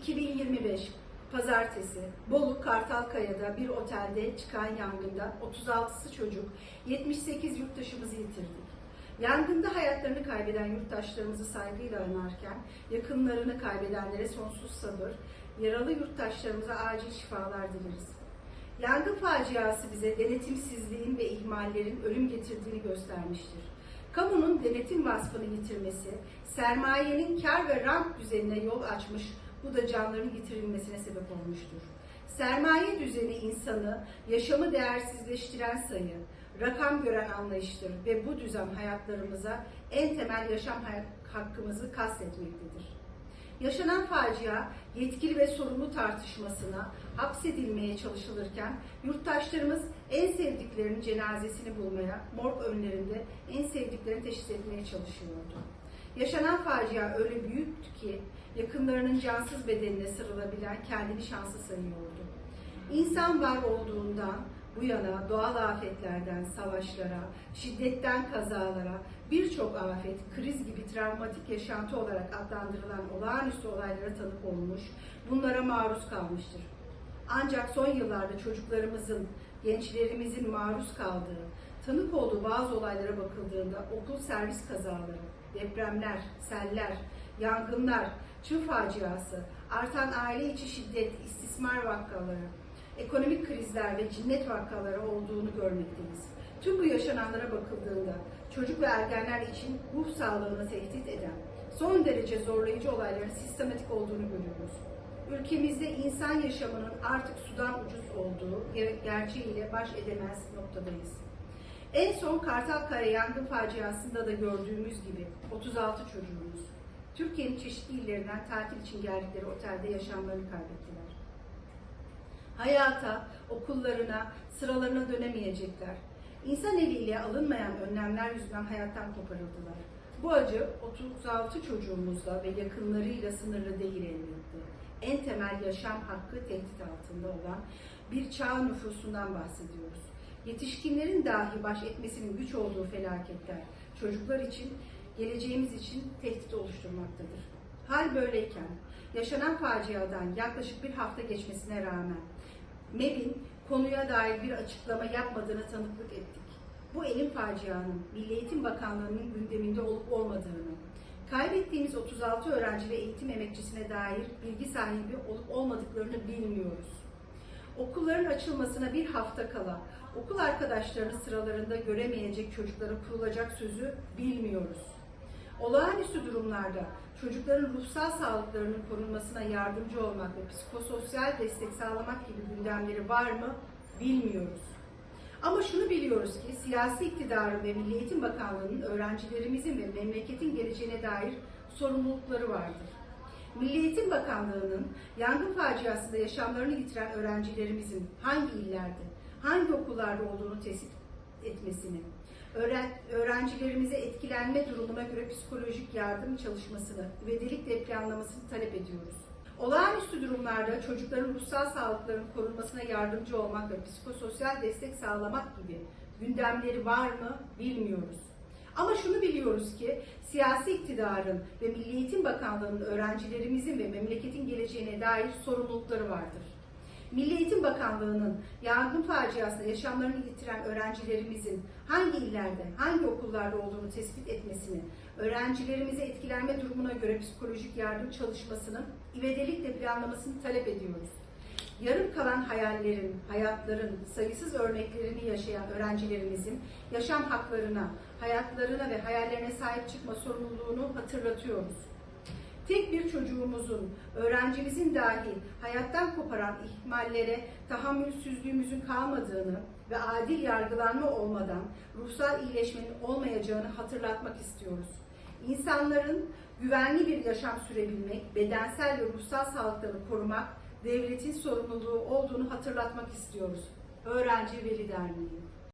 2025 Pazartesi Bolu Kartalkaya'da bir otelde çıkan yangında 36'sı çocuk, 78 yurttaşımızı yitirdik. Yangında hayatlarını kaybeden yurttaşlarımızı saygıyla anarken yakınlarını kaybedenlere sonsuz sabır, yaralı yurttaşlarımıza acil şifalar dileriz. Yangın faciası bize denetimsizliğin ve ihmallerin ölüm getirdiğini göstermiştir. Kamunun denetim vasfını yitirmesi, sermayenin kar ve rant düzenine yol açmış, bu da canların yitirilmesine sebep olmuştur. Sermaye düzeni insanı, yaşamı değersizleştiren sayı, rakam gören anlayıştır ve bu düzen hayatlarımıza en temel yaşam hakkımızı kastetmektedir. Yaşanan facia yetkili ve sorumlu tartışmasına hapsedilmeye çalışılırken yurttaşlarımız en sevdiklerinin cenazesini bulmaya, morg önlerinde en sevdiklerini teşhis etmeye çalışıyordu. Yaşanan facia öyle büyüktü ki yakınlarının cansız bedenine sarılabilen kendini şanslı sayıyordu. İnsan var olduğundan bu yana doğal afetlerden savaşlara, şiddetten kazalara, birçok afet, kriz gibi travmatik yaşantı olarak adlandırılan olağanüstü olaylara tanık olmuş, bunlara maruz kalmıştır. Ancak son yıllarda çocuklarımızın, gençlerimizin maruz kaldığı, tanık olduğu bazı olaylara bakıldığında okul servis kazaları, depremler, seller, yangınlar, çığ faciası, artan aile içi şiddet, istismar vakaları, ekonomik krizler ve cinnet vakaları olduğunu görmekteyiz. Tüm bu yaşananlara bakıldığında çocuk ve ergenler için ruh sağlığını tehdit eden son derece zorlayıcı olayların sistematik olduğunu görüyoruz. Ülkemizde insan yaşamının artık sudan ucuz olduğu ger- gerçeğiyle baş edemez noktadayız. En son Kartalkaya yangın faciasında da gördüğümüz gibi 36 çocuğumuz Türkiye'nin çeşitli illerinden tatil için geldikleri otelde yaşamlarını kaybettiler. Hayata, okullarına, sıralarına dönemeyecekler. İnsan eliyle alınmayan önlemler yüzünden hayattan koparıldılar. Bu acı 36 çocuğumuzla ve yakınlarıyla sınırlı değil elbette. En temel yaşam hakkı tehdit altında olan bir çağ nüfusundan bahsediyoruz. Yetişkinlerin dahi baş etmesinin güç olduğu felaketler çocuklar için, geleceğimiz için tehdit oluşturmaktadır. Hal böyleyken yaşanan faciadan yaklaşık bir hafta geçmesine rağmen MEB'in konuya dair bir açıklama yapmadığını tanıklık ettik. Bu elim facianın Milli Eğitim Bakanlığı'nın gündeminde olup olmadığını, kaybettiğimiz 36 öğrenci ve eğitim emekçisine dair bilgi sahibi olup olmadıklarını bilmiyoruz. Okulların açılmasına bir hafta kala okul arkadaşlarını sıralarında göremeyecek çocuklara kurulacak sözü bilmiyoruz. Olağanüstü durumlarda çocukların ruhsal sağlıklarının korunmasına yardımcı olmak ve psikososyal destek sağlamak gibi gündemleri var mı bilmiyoruz. Ama şunu biliyoruz ki siyasi iktidarın ve Milli Eğitim Bakanlığı'nın öğrencilerimizin ve memleketin geleceğine dair sorumlulukları vardır. Milli Eğitim Bakanlığı'nın yangın faciasında yaşamlarını yitiren öğrencilerimizin hangi illerde, hangi okullarda olduğunu tespit etmesini, öğrencilerimize etkilenme durumuna göre psikolojik yardım çalışmasını ve delik planlamasını talep ediyoruz. Olağanüstü durumlarda çocukların ruhsal sağlıklarının korunmasına yardımcı olmak ve psikososyal destek sağlamak gibi gündemleri var mı bilmiyoruz. Ama şunu biliyoruz ki siyasi iktidarın ve Milli Eğitim Bakanlığı'nın öğrencilerimizin ve memleketin geleceğine dair sorumlulukları vardır. Milli Eğitim Bakanlığı'nın yangın faciasında yaşamlarını yitiren öğrencilerimizin hangi illerde, hangi okullarda olduğunu tespit etmesini, öğrencilerimize etkilenme durumuna göre psikolojik yardım çalışmasını ivedilikle planlamasını talep ediyoruz. Yarım kalan hayallerin, hayatların sayısız örneklerini yaşayan öğrencilerimizin yaşam haklarına, hayatlarına ve hayallerine sahip çıkma sorumluluğunu hatırlatıyoruz. Tek bir çocuğumuzun, öğrencimizin dahi hayattan koparan ihmallere tahammülsüzlüğümüzün kalmadığını ve adil yargılanma olmadan ruhsal iyileşmenin olmayacağını hatırlatmak istiyoruz. İnsanların güvenli bir yaşam sürebilmek, bedensel ve ruhsal sağlıklarını korumak devletin sorumluluğu olduğunu hatırlatmak istiyoruz. Öğrenci Veli Derneği.